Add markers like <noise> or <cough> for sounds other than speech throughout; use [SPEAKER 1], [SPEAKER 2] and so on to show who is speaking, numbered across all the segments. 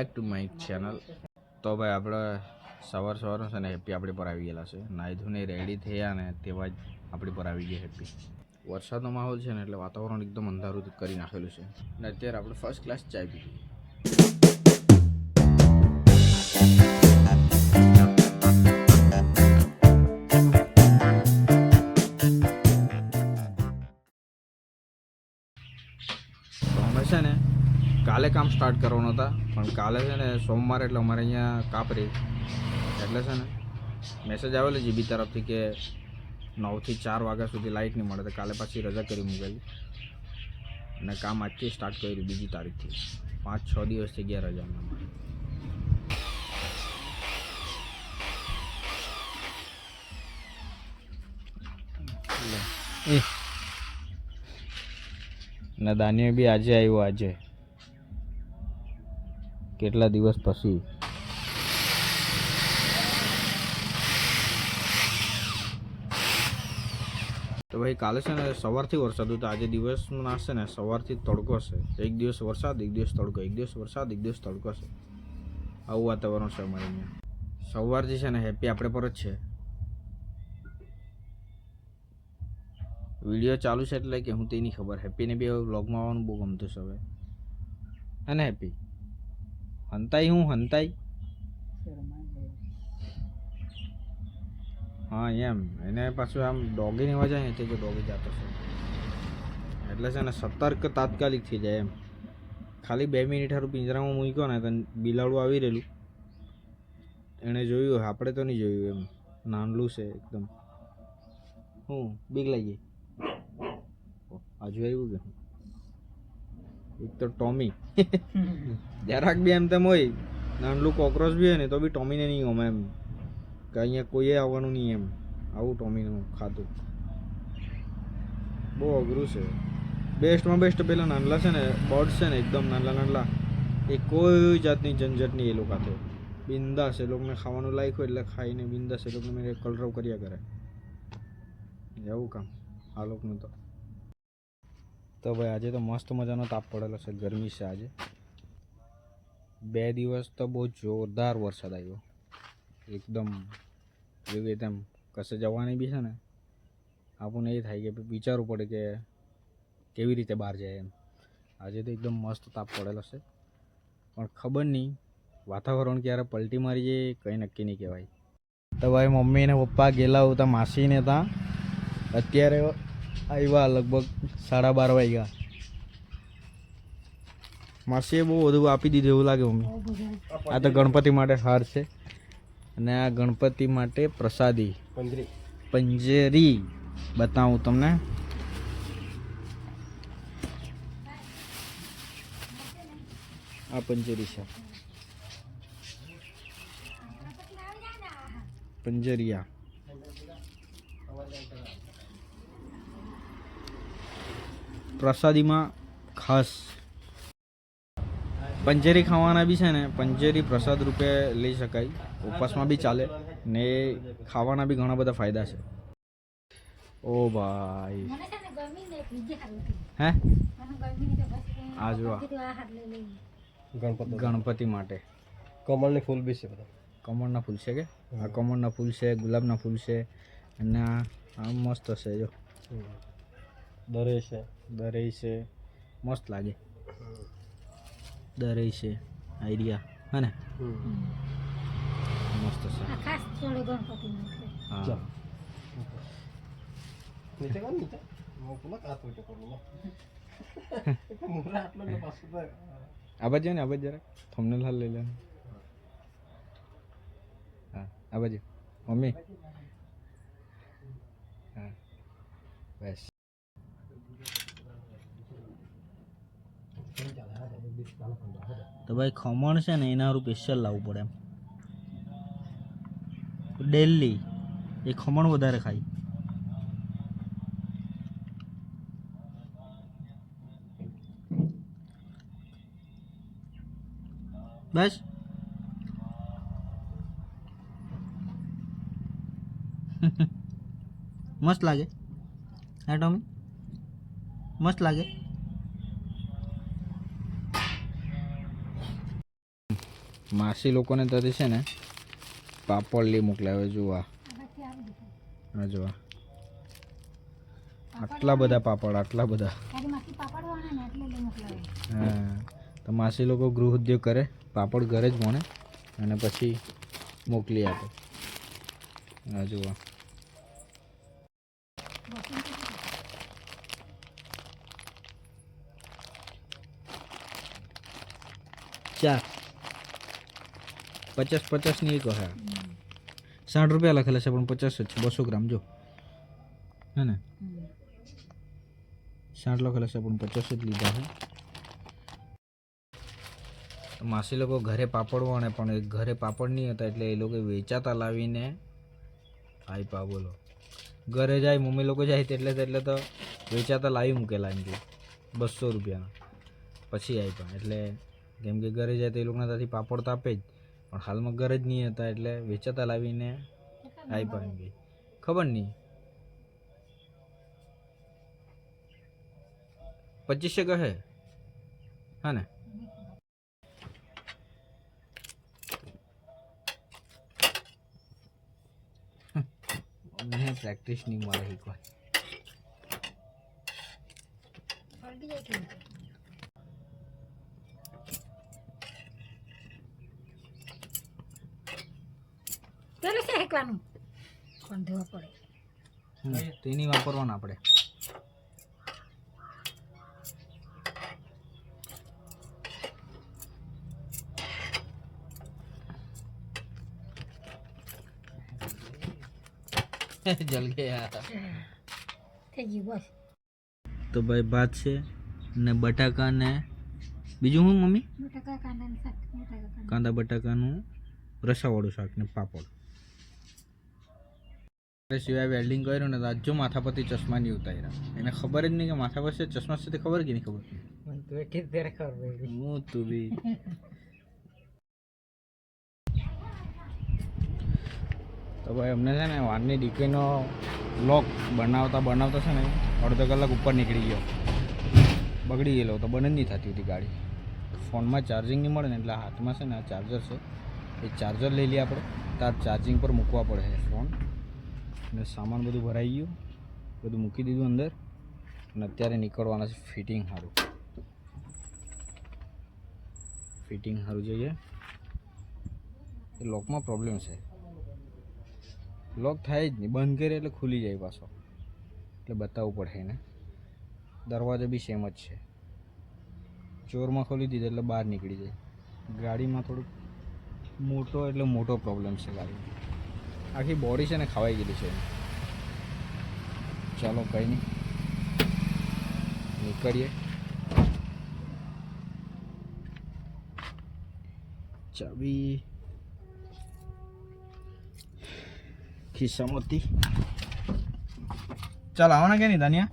[SPEAKER 1] Back to my channel તો ભાઈ આપણે સવાર સવારનું છે ને હેપી આપણી પર આવી ગયેલા છે. નાહી ધોઈને રેડી થયા ને તેવા જ આપણી પર આવી ગયા હેપી. વરસાદનો માહોલ છે ને એટલે વાતાવરણ એકદમ અંધારું કરી નાખેલું છે. ને અત્યારે આપણે ફર્સ્ટ ક્લાસ ચાય પીધી કાલે કામ સ્ટાર્ટ કરવાનું હતા. પણ કાલે છે ને સોમવારે એટલે અમારે અહીંયા કાપરી. એટલે છે ને મેસેજ આવેલો જીબી તરફથી કે નવથી ચાર વાગ્યા સુધી લાઇટ નહીં મળે તો કાલે પાછી રજા કરી મૂકેલી અને કામ આજથી સ્ટાર્ટ કર્યું બીજી તારીખથી. પાંચ છ દિવસ થઈ ગયા રજામાં ને દાનિયો બી આજે આવ્યો આજે. કેટલા દિવસ પછી? તો ભાઈ, કાલે છે ને સવારથી વરસાદ હતો. આજે દિવસમાં નાશે ને, સવારથી તડકો છે એક દિવસ વરસાદ, એક દિવસ તડકો, એક દિવસ વરસાદ, એક દિવસ તડકો છે આવું વાતાવરણ છે અમારે અહીંયા. સવારથી છે ને, હેપી આપણે પર જ છે. વીડિયો ચાલુ છે એટલે કે હું તેની ખબર. હેપીને બી હવે બ્લોગમાં આવવાનું બહુ ગમતું છે હવે. હે ને હેપી. હંતાઈ હું, હંતાઈ? હા, એમ. એને પાછું આમ ડોગીની અવાજ આવે ને જો ડોગી જતો છે. એટલે છે ને સતર્ક તાત્કાલિક થઈ જાય એમ. ખાલી બે મિનિટ હારું પિંજરામાં મૂક્યો ને તો બિલાડું આવી રહેલું. એણે જોયું, આપણે તો નહીં જોયું એમ. નાનલું છે એકદમ. હું, બીક લાગી. હજુ આવ્યું કે? એક તો ટોમી જરાક બી એમ તેમ હોય નાનલું કોક્રોચ બી હોય ને તો બી ટોમીને નહીં ગમે એમ. કે અહીંયા કોઈએ આવવાનું નહીં એમ. આવું ટોમીનું ખાતું. બહુ અઘરું છે. બેસ્ટમાં બેસ્ટ પેલા નાનલા છે ને બર્ડ છે ને એકદમ નાનલા નાનલા. એ કોઈ જાતની ઝંઝટ નહીં એ લોકો હાથે. બિંદાસ એ લોકોને ખાવાનું લાયક હોય એટલે ખાઈને બિંદાસ એ લોકોને મેં કલરવ કર્યા કરે. એવું કામ. આ લોકોનું તો. તો ભાઈ આજે તો મસ્ત મજાનો તાપ પડેલો છે, ગરમી છે આજે. બે દિવસ તો બહુ જોરદાર વરસાદ આવ્યો. એકદમ એવું તેમ કશે જવાની બી છે ને, આપણને એ થાય કે વિચારવું પડે કે કેવી રીતે બહાર જાય એમ. આજે તો એકદમ મસ્ત તાપ પડેલો છે. પણ ખબર નહીં, વાતાવરણ ક્યારે પલટી મારી જાય કંઈ નક્કી નહીં કહેવાય. તો ભાઈ મમ્મી ને પપ્પા ગયેલા હતા, માસીને ત્યાં અત્યારે આવ્યા લગભગ સાડા બાર વાગ્યા. માસીએ બહુ બધું આપી દીધું એવું લાગે મમ્મી. આ તો ગણપતિ માટે હાર છે. અને આ ગણપતિ માટે પ્રસાદી. પંજેરી. બતાવું તમને. આ પંજેરી છે. પંજરિયા. પ્રસાદીમાં ખાસ. પંજેરી ખાવાના બી છે ને પંજેરી પ્રસાદ રૂપે લઈ શકાય. ઉપવાસમાં બી ચાલે ને ખાવાના બી ઘણા બધા ફાયદા છે. ઓ ભાઈ.
[SPEAKER 2] મને છે ને ગમી ને બીજી હારું હતી.
[SPEAKER 1] હે?
[SPEAKER 2] મને ગમી ને તો બસ હું
[SPEAKER 1] આ જો.
[SPEAKER 3] ગણપતિ.
[SPEAKER 1] માટે.
[SPEAKER 3] કમળની ફૂલ બી છે બધા.
[SPEAKER 1] કમળના ફૂલ છે કે? આ કમળના ફૂલ છે ગુલાબના ફૂલ છે અને આ મસ્ત છે જો.
[SPEAKER 3] દરે છે
[SPEAKER 1] દરે છે. મસ્ત લાગે. દરે છે આઈડિયા. હે ને? મસ્ત છે.
[SPEAKER 2] આ ખાસ ગણપતિ
[SPEAKER 1] હા.
[SPEAKER 3] નીચે નીચે?
[SPEAKER 1] બાજુ ને આ બાજુ જરાક. થંબનેલ હાલ લઈ લે. હા આ બાજુ મમ્મી. હા. બસ. તો ભાઈ ખમણ છે ને, એના હારું સ્પેશિયલ લાવવું પડે એમ. ડેલી. એ ખમણ વધારે ખાય. બસ. <laughs> મસ્ત લાગે. હા, ટોમી? મસ્ત લાગે? માસી લોકોને ત્યાંથી છે ને પાપડ લઈ મોકલાવે
[SPEAKER 2] આમાંથી આવી દીધું
[SPEAKER 1] આટલા બધા પાપડ, આટલા બધા. હા, તો માસી લોકો ગૃહ ઉદ્યોગ કરે, પાપડ ઘરે જ ભણે અને પછી મોકલી આપે.
[SPEAKER 2] હા જુઓ
[SPEAKER 1] ચાર. પચાસ પચાસની એક હા. સાઠ રૂપિયા લખેલા છે, પણ પચાસ જ છે, બસો ગ્રામ, જો. હે ને? સાઠ લખેલા છે, પણ પચાસ જ લીધા છે. માસી લોકો ઘરે પાપડ વણે, પણ ઘરે પાપડ નહીં હતા, એટલે એ લોકો વેચાતા લાવીને આપ્યા બોલો. ઘરે જાય, મમ્મી લોકો જાય, તેટલે એટલે તો વેચાતા લાવી મૂકેલા એમ બસો રૂપિયાના. પછી આપ્યા એટલે કેમ કે ઘરે જાય તો એ લોકોને ત્યાંથી પાપડ તો આપે જ. પણ હાલમાં ઘરે જ નહીં હતા એટલે વેચાતા લાવીને આપ્યા એમ ગઈ. ખબર નહીં. પચીસે કહે. હા ને? મને પ્રેક્ટિસ નહીં મળે એક
[SPEAKER 2] પેલું છે હેકવાનું? પણ ધોવા પડે?
[SPEAKER 1] તેની વાપરવાના આપણે. <laughs> જલ ગયા.
[SPEAKER 2] થઈ ગયું બસ.
[SPEAKER 1] તો ભાઈ ભાત છે ને બટાકા ને બીજું શું મમ્મી?
[SPEAKER 2] બટાકા કાંદા.
[SPEAKER 1] કાંદા બટાકાનું રસાવાળું શાક ને પાપડ. સિવાય વેલ્ડિંગ કર્યું ને તો આજો માથા પરથી ચશ્મા નહીં ઉતાર્યા. એને ખબર જ નહીં કે માથા પર ચશ્મા છે તે ખબર કે નહીં ખબર? હું તું બી. તો ભાઈ અમને છે ને વાનની ડીકેનો લોક બનાવતા બનાવતા છે ને અડધો કલાક ઉપર નીકળી ગયો. બગડી ગયેલો તો બંધ જ નહીં થતી હતી ગાડી. ફોનમાં ચાર્જિંગ નહીં મળે ને એટલે હાથમાં છે ને આ ચાર્જર છે. એ ચાર્જર લઈ લઈએ આપણે. તાર ચાર્જિંગ પર મૂકવા પડે છે ફોન. અને સામાન બધું ભરાઈ ગયું. બધું મૂકી દીધું અંદર. અને અત્યારે નીકળવાના છે ફિટિંગ સારું ફિટિંગ સારું જોઈએ. એ લોકમાં પ્રોબ્લેમ છે. લોક થાય જ નહીં. બંધ કરે એટલે ખુલી જાય પાછો. એટલે બતાવવું પડે એને. દરવાજો બી સેમ જ છે. ચોરમાં ખોલી દીધો એટલે બહાર નીકળી જાય. ગાડીમાં થોડુંક મોટો એટલે મોટો પ્રોબ્લેમ છે ગાડી આખી બોડી છે ને ખવાઈ ગયેલી છે. ચાલો કંઈ નહીં. નીકળીએ. ચાવી. ખિસ્સામાં હતી ચાલ, આવવાના કે નહીં દાનિયા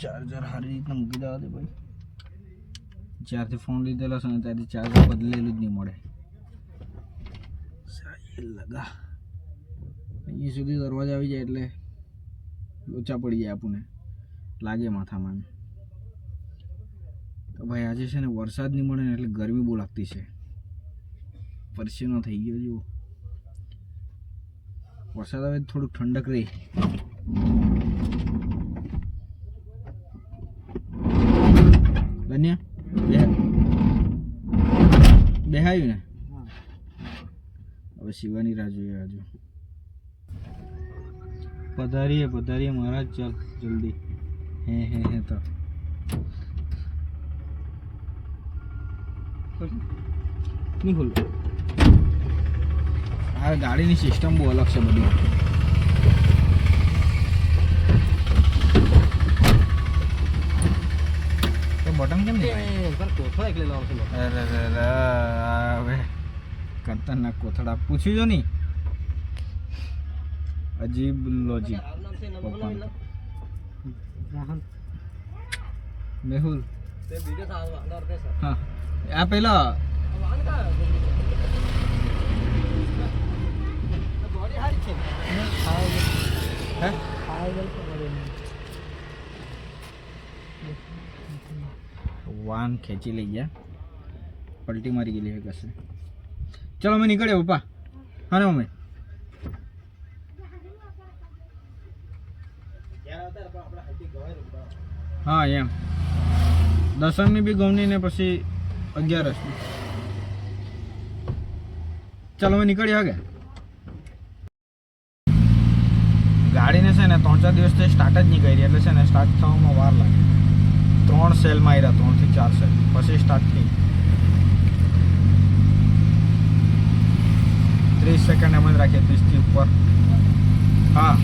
[SPEAKER 1] ચાર્જર સારી રીતના મૂકી દેવા દે ભાઈ. જ્યારથી ફોન લીધેલો છે ને ત્યારથી ચાર્જર બદલેલું જ નહીં મળે. સાહેબ લગા. અહીંયા સુધી દરવાજા આવી જાય એટલે લોચા પડી જાય આપણને. લાગે માથામાં તો ભાઈ આજે છે ને વરસાદ નહીં મળે ને એટલે ગરમી બહુ લાગતી છે. પરસીનો થઈ ગયો જુઓ. વરસાદ આવે થોડુંક ઠંડક રહી બન્યા બે બેહાયું ને? હવે શિવાની રાહ જોઈએ હજુ પધારીએ પધારીએ મહારાજ ચાલ જલ્દી. હે હે હે તો. નહીં ખુલ્લું આ ગાડીની સિસ્ટમ બહુ અલગ છે બધી. તો બટન કેમ નહીં
[SPEAKER 3] કોથળો એકલે લાવશું
[SPEAKER 1] અરે રે રે હવે ખતરનાક કોથળા પૂછ્યું જો નહીં? અજીબ લોજિક પપ્પાનું. મેહુલ.
[SPEAKER 3] તે બીજો સાલ અંદર તે સર
[SPEAKER 1] હા. આ પેલા.
[SPEAKER 3] વાન કા બોડી
[SPEAKER 1] હે? વાન ખેંચી લઈ ગયા. પલટી મારી ગયેલી એક કશે. ચલો, અમે નીકળ્યા પપ્પા. હા ને મમ્મી હા, એમ. દસમની બી ગમની ને પછી અગિયારસ ચાલો, અમે નીકળ્યા કે ગાડીને છે ને ત્રણ ચાર દિવસથી સ્ટાર્ટ જ નહીં કરી, એટલે છે ને સ્ટાર્ટ થવામાં વાર લાગે. ત્રણ સેલ માર્યા ત્રણથી ચાર સેલ પછી સ્ટાર્ટ થઈ ત્રીસ સેકન્ડ એમ જ રાખીએ ત્રીસથી ઉપર. હા.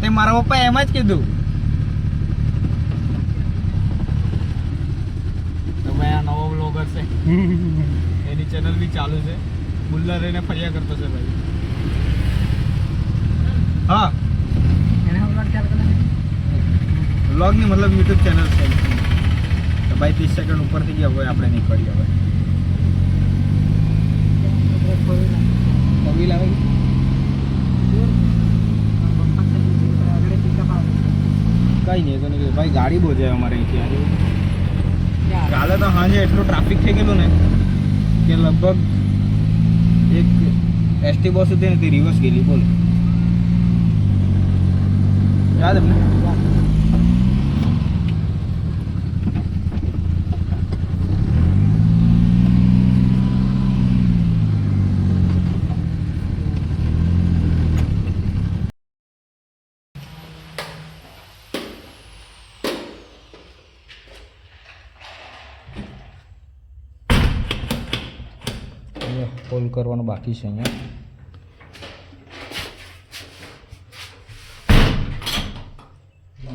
[SPEAKER 1] તે મારા પપ્પા એમ જ કીધું. તો ભાઈ આ નવો બ્લોગર છે. <laughs> ચેનલ બી ચાલુ છે. બુલ્લા રહીને ફર્યા કરતો છે ભાઈ. હા. વ્લોગની મતલબ યુટ્યુબ ચેનલ છે. તો ભાઈ ત્રીસ સેકન્ડ ઉપર થઈ ગયા હોય આપણે નીકળીએ હવે. કવિલ આવે? કઈ નહીં તો નહીં ભાઈ ગાડી બહુ જાય અમારે અહીંથી. કાલે તો હાજે એટલું ટ્રાફિક થઈ ગયેલું ને. કે લગભગ એક એસટી બસ હતી ને તે રિવર્સ ગયેલી બોલ. યાદ એમને હોલ કરવાનું બાકી છે અહીંયા.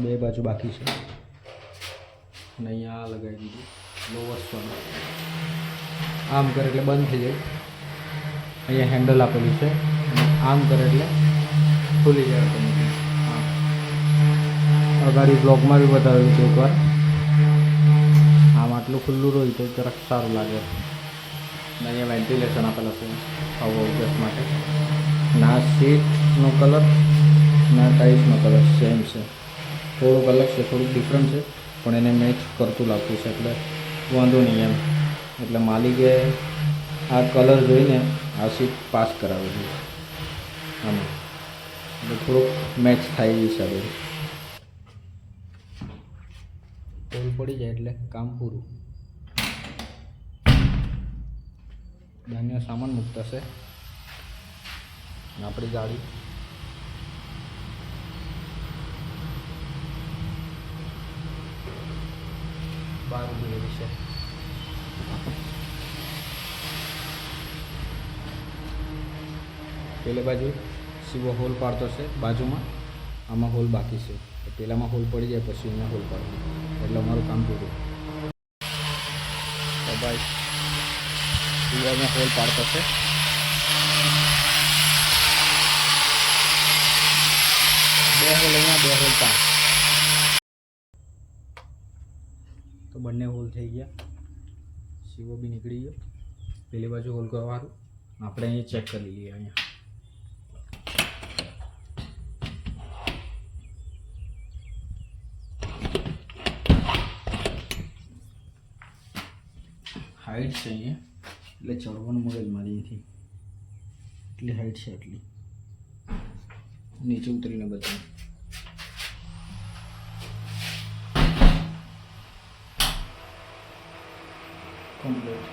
[SPEAKER 1] બે બાજુ બાકી છે. અને અહીંયા આ લગાવી દીધું લોવર આમ કરે એટલે બંધ થઈ જાય. અહીંયા હેન્ડલ આપેલું છે. આમ કરે એટલે ખુલી જાય અગાડી બ્લોગમાં બી બતાવ્યું હતું એકવાર. આમ આટલું ખુલ્લું રહ્યું તો જરાક સારું લાગે. અને અહીંયા વેન્ટિલેશન આપેલા છે આવો ગેસ માટે. ના સીટનો કલર ના ટાઈલ્સનો કલર સેમ છે. થોડુંક અલગ છે, થોડુંક ડિફરન્ટ છે, પણ એને મેચ કરતું લાગતું છે એટલે વાંધો નહીં એમ. એટલે માલિકે આ કલર જોઈને આ સીટ પાસ કરાવી છે. આમાં. એટલે થોડુંક મેચ થાય એ હિસાબે. હોલ પડી જાય એટલે કામ પૂરું. ધાન્ય સામાન મૂકતા છે. આપણી ગાડી. બહાર ઊભી છે. પેલે બાજુ સીવો હોલ પાડતો છે, બાજુમાં. આમાં હોલ બાકી છે. પહેલામાં હોલ પડી જાય, પછી અહીંયા હોલ પાડવું એટલે અમારું કામ પૂરું. તો સીવામાં હોલ પાડતો છે બે હોલ અહીંયા, બે હોલ ત્યાં. તો બંને હોલ થઈ ગયા. સીવો બી નીકળી ગયો. પેલી બાજુ હોલ કરવાનું. આપણે અહીંયા ચેક કરી લઈએ અહીંયા. હાઈટ છે અહીંયા. એટલે ચડવાનું મગજ મારી અહીંથી. એટલી હાઈટ છે એટલી નીચે ઉતરીને બતાવું. કમ્પ્લીટ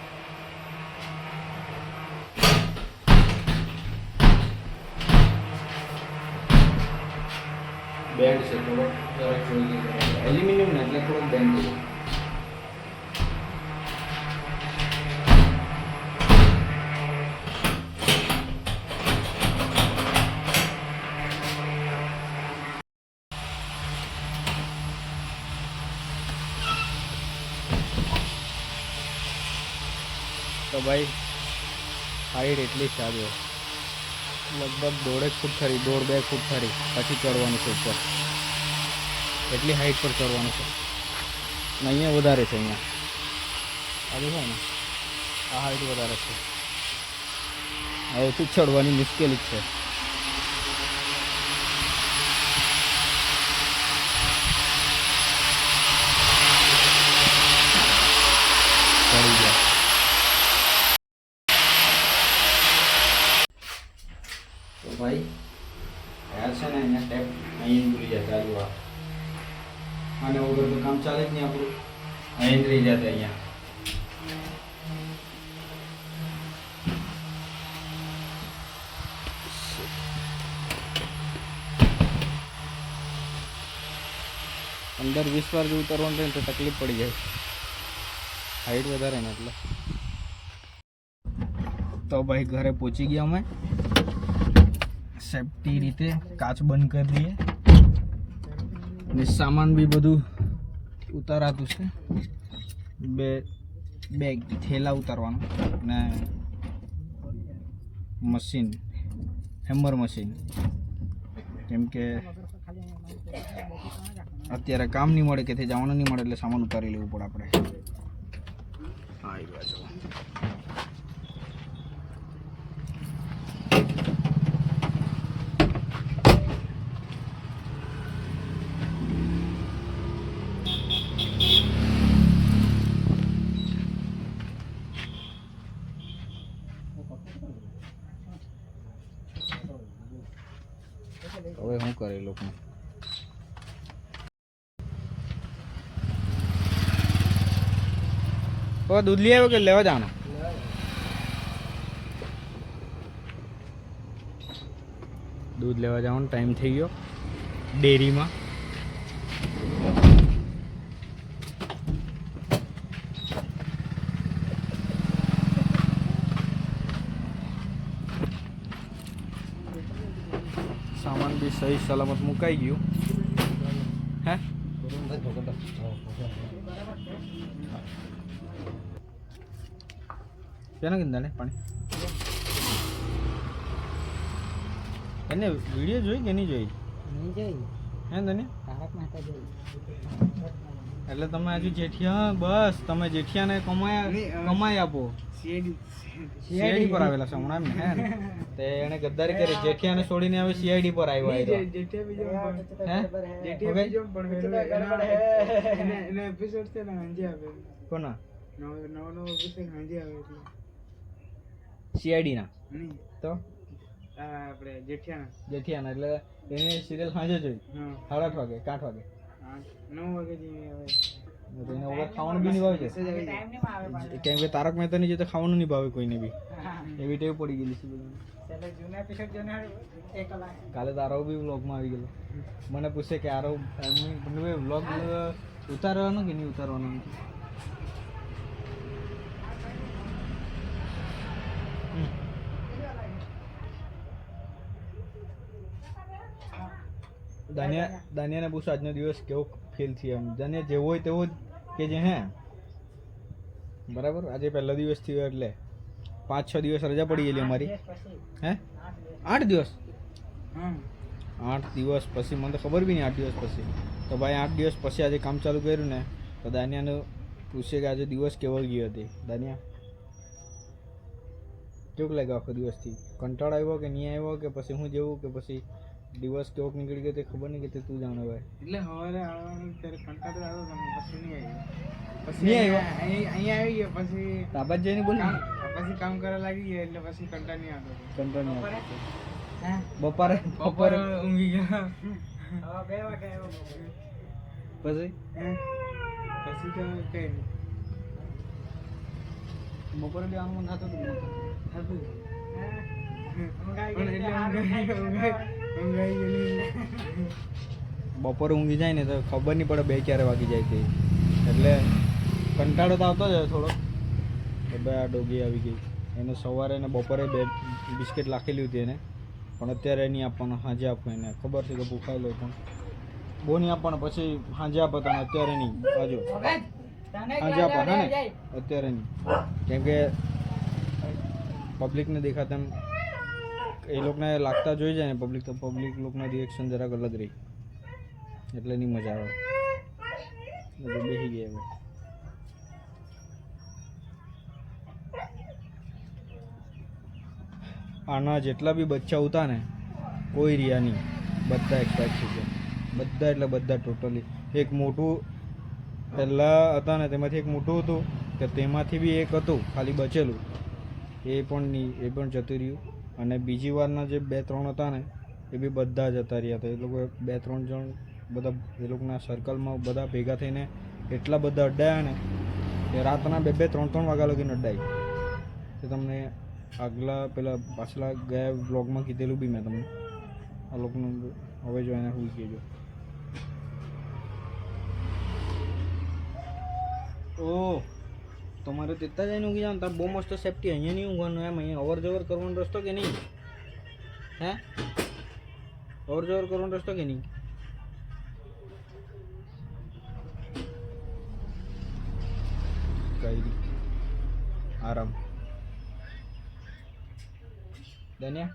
[SPEAKER 1] બેન્ડ છે થોડો જરાક જોઈ લઈએ એલ્યુમિનિયમ ને એટલે થોડોક બેન્ડ છે તો ભાઈ હાઈટ એટલી જ સારી લગભગ દોઢેક ફૂટ ખરી, દોઢ બે ફૂટ ખરી. પછી ચડવાનું છે ઉપર. એટલી હાઈટ પર ચડવાનું છે. અને અહીંયા વધારે છે અહીંયા. આ દેખાય ને, આ હાઈટ વધારે છે. હવે ચડવાની મુશ્કેલી જ છે ચડી ગયા તો ભાઈ યાર છે ને અહીંયા ટેપ અહીં ભૂલી જતા જો આ અને વગર તો કામ ચાલે જ નહીં આપણું અહીં જ રહી જતા અહીંયા અંદર વીસ વાર જેવું ઉતરવાનું રહે તો તકલીફ પડી જાય. હાઈટ વધારે ને એટલે. તો ભાઈ ઘરે પહોંચી ગયા અમે. સેફટી રીતે કાચ બંધ કરી દઈએ. ને સામાન બી બધું ઉતારાતું છે. બે બેગ થેલા ઉતારવાનું ને મશીન હેમર મશીન કેમ કે અત્યારે કામ નહીં મળે કે તે જવાનું નહીં મળે એટલે સામાન ઉતારી લેવું પડે આપણે. હા એ હવે શું કરે લોકો? હવે દૂધ લઈ આવ્યો કે લેવા જવાનો? દૂધ લેવા જવાનો ટાઈમ થઈ ગયો ડેરીમાં. સામાન બી સહી સલામત મુકાઈ ગયું. હે? ને? પાણી. એને વીડિયો જોઈ કે નહીં જોઈ?
[SPEAKER 3] નહીં જોઈ.
[SPEAKER 1] હે તને
[SPEAKER 3] તારક મહેતા જોઈ.
[SPEAKER 1] એટલે તમે હજુ જેઠિયા બસ તમે જેઠિયાને કમાયા કમાઈ આપો. સીઆઈડી પર આવેલા છે હમણાં ને હે ને? તે એને ગદ્દારી કરી જેઠિયાને છોડીને હવે સીઆઈડી પર આવ્યો આવ્યો. હે કોના? સીઆઈડી ના તો?
[SPEAKER 3] આપણે જેઠિયાના.
[SPEAKER 1] જેઠિયાના એટલે એને સિરિયલ સાંજે જોઈ.
[SPEAKER 3] હા
[SPEAKER 1] સાડા આઠ વાગે આઠ વાગે.
[SPEAKER 3] નવ વાગે જેવી આવે.
[SPEAKER 1] ખાવાનું બી નહીં ભાવે છે કેમ કે તારક મહેતાની જે તો ખાવાનું નહીં ભાવે કોઈને બી. એવી ટેવ પડી ગયેલી છે કાલે તારો બી વ્લોગમાં આવી ગયેલો. મને પૂછે કે આરો વ્લોગ ઉતારવાનો કે નહીં ઉતારવાનો? દાનિયા દાનિયાને પૂછો આજનો દિવસ કેવો ફીલ થયો એમ? દાનિયા જેવો હોય તેવો જ કે જે હે? બરાબર? આજે પહેલો દિવસ થયો એટલે. પાંચ છ દિવસ રજા પડી ગયેલી અમારી. હે? આઠ દિવસ.
[SPEAKER 3] હા
[SPEAKER 1] આઠ દિવસ પછી? મને તો ખબર બી નહીં આઠ દિવસ પછી. તો ભાઈ આઠ દિવસ પછી આજે કામ ચાલુ કર્યું ને તો દાનિયાને પૂછે કે આજે દિવસ કેવો ગયો હતી દાનિયા? કેવું લાગ્યો આખો દિવસથી? કંટાળો આવ્યો કે નહીં આવ્યો કે પછી હું જેવું કે પછી દિવસ ચોક નીકળી ગયો તે ખબર નહીં કે તે તું જાણે ભાઈ.
[SPEAKER 3] એટલે સવારે આવવાનું ત્યારે કંટાળો આવ્યો પછી નહીં આવ્યો. પછી
[SPEAKER 1] નહીં આવ્યો?
[SPEAKER 3] અહીંયા અહીંયા આવી ગયો પછી
[SPEAKER 1] તાબાત જઈને બોલ?
[SPEAKER 3] પછી કામ કરવા લાગી ગયા એટલે પછી કંટાળ નહીં આવતો
[SPEAKER 1] કંટાળો નહીં આવતો. બપોરે
[SPEAKER 3] બપોરે
[SPEAKER 1] બપોરે
[SPEAKER 3] ઊંઘી ગયા. બે વાગે આવ્યો
[SPEAKER 1] પછી.
[SPEAKER 3] પછી? તો કઈ નહીં.
[SPEAKER 1] બપોરે બી આનું થતું હતું મને
[SPEAKER 3] પણ એટલે ઊંઘાઈ ઊંઘાઈ ઊંઘાઈ ગયેલી
[SPEAKER 1] બપોરે ઊંઘી જાય ને તો ખબર નહીં પડે બે ક્યારે વાગી જાય તે. એટલે કંટાળો તો આવતો જ થોડો કે બે આ ડોગી આવી ગઈ. એને સવારે ને બપોરે બે બિસ્કિટ લાખેલી હતી એને. પણ અત્યારે નહીં આપવાનું સાંજે આપવું એને. ખબર છે કે ભૂખાઈ લો પણ બહુ નહીં આપવાનું, પછી સાંજે આપો તમે અત્યારે નહીં. બાજુ. સાંજે આપો, હા ને? અત્યારે નહીં. કેમ કે પબ્લિકને દેખાતા એમ એ લોકોને લાગતા જોઈ જાય ને પબ્લિક તો પબ્લિક લોકોના રિએક્શન જરાક અલગ રહી. એટલે નહીં મજા આવે. એટલે બેસી ગયા હવે આના જેટલા બી બચ્ચા હતા ને, કોઈ રહ્યા નહીં. બધા એક્સપાયર થઈ ગયા. બધા એટલે બધા ટોટલી એક મોટું પહેલાં હતા ને તેમાંથી એક મોટું હતું, કે તેમાંથી બી એક હતું, ખાલી બચેલું. એ પણ નહીં, એ પણ જતું રહ્યું. અને બીજી વારના જે બે ત્રણ હતા ને, એ બી બધા જતા રહ્યા હતા. એ લોકો બે ત્રણ જણ બધા, એ લોકોના સર્કલમાં બધા ભેગા થઈને એટલા બધા અડ્ડાયા ને, કે રાતના બે બે, ત્રણ ત્રણ વાગ્યા લગીને અડ્ડાઈ. તે તમને આગલા, પેલા પાછલા ગયા બ્લોગમાં કીધેલું બી મેં તમને. આ લોકોનું હવે જો એને હું કહેજો. ઓ તમારે તેતા જઈને ઊંઘી જવાનું તાર બહુ મસ્ત સેફટી અહીંયા નહીં ઊંઘવાનું એમ અહીંયા અવર જવર કરવાનો રસ્તો કે નહીં? હે? અવર જવર કરવાનો રસ્તો કે નહીં? કઈ નહીં. આરામ. ધન્યા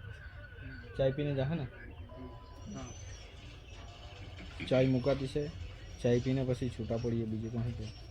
[SPEAKER 1] ચાય પીને જા હે ને?
[SPEAKER 3] હા.
[SPEAKER 1] ચાય મુકાતી છે. ચાય પીને પછી છૂટા પડીએ બીજું તો શું કહે